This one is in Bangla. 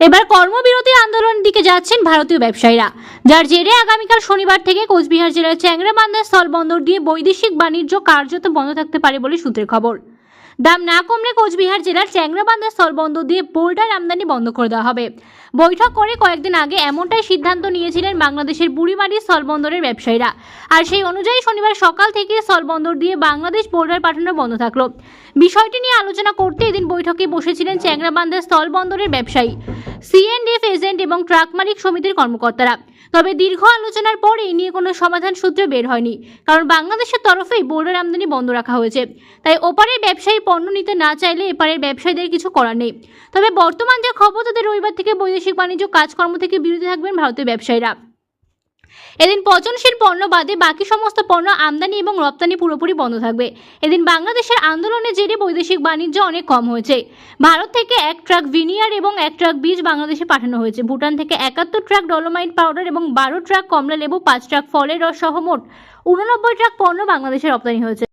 এবার কর্মবিরতি আন্দোলনের দিকে যাচ্ছেন ভারতীয় ব্যবসায়ীরা। যার জেরে আগামীকাল শনিবার থেকে কোচবিহার জেলার চ্যাংরাবান্ধা স্থলবন্দর দিয়ে বৈদেশিক বাণিজ্য কার্যত বন্ধ থাকতে পারে বলে সূত্রের খবর। দাম না কমলে কোচবিহার জেলার চ্যাংরাবান্ধা স্থলবন্দর দিয়ে বোল্ডার আমদানি বন্ধ করে দেওয়া হবে। বৈঠক করে কয়েকদিন আগে এমনটাই সিদ্ধান্ত নিয়েছিলেন বাংলাদেশের বুড়িমারি স্থলবন্দরের ব্যবসায়ীরা। আর সেই অনুযায়ী শনিবার সকাল থেকে স্থলবন্দর দিয়ে বাংলাদেশ বোল্ডার পাঠানো বন্ধ থাকল। বিষয়টি নিয়ে আলোচনা করতে এদিন বৈঠকে বসেছিলেন চ্যাংরাবান্ধা স্থলবন্দরের ব্যবসায়ী। সিএনডিএফ এজেন্ট এবং ট্রাক মালিক সমিতির কর্মকর্তারা। তবে দীর্ঘ আলোচনার পর এই নিয়ে কোনো সমাধান সূত্র বের হয়নি, কারণ বাংলাদেশের তরফেই বোর্ডের আমদানি বন্ধ রাখা হয়েছে। তাই ওপারের ব্যবসায়ী পণ্য নিতে না চাইলে এপারের ব্যবসায়ীদের কিছু করার নেই। তবে বর্তমান যে খবর তাদের রবিবার থেকে বৈদেশিক বাণিজ্য কাজকর্ম থেকে বিরতি থাকবেন ভারতের ব্যবসায়ীরা। এদিন পচনশীল পণ্য বাদে বাকি সমস্ত পণ্য আমদানি এবং রপ্তানি পুরোপুরি বন্ধ থাকবে। এদিন বাংলাদেশের আন্দোলনের জেরে বৈদেশিক বাণিজ্য অনেক কম হয়েছে। ভারত থেকে এক ট্রাক ভিনিয়ার এবং এক ট্রাক বীজ বাংলাদেশে পাঠানো হয়েছে। ভুটান থেকে একাত্তর ট্রাক ডলোমাইট পাউডার এবং বারো ট্রাক কমলা লেবু পাঁচ ট্রাক ফলের রস সহ মোট উননব্বই ট্রাক পণ্য বাংলাদেশে রপ্তানি হয়েছে।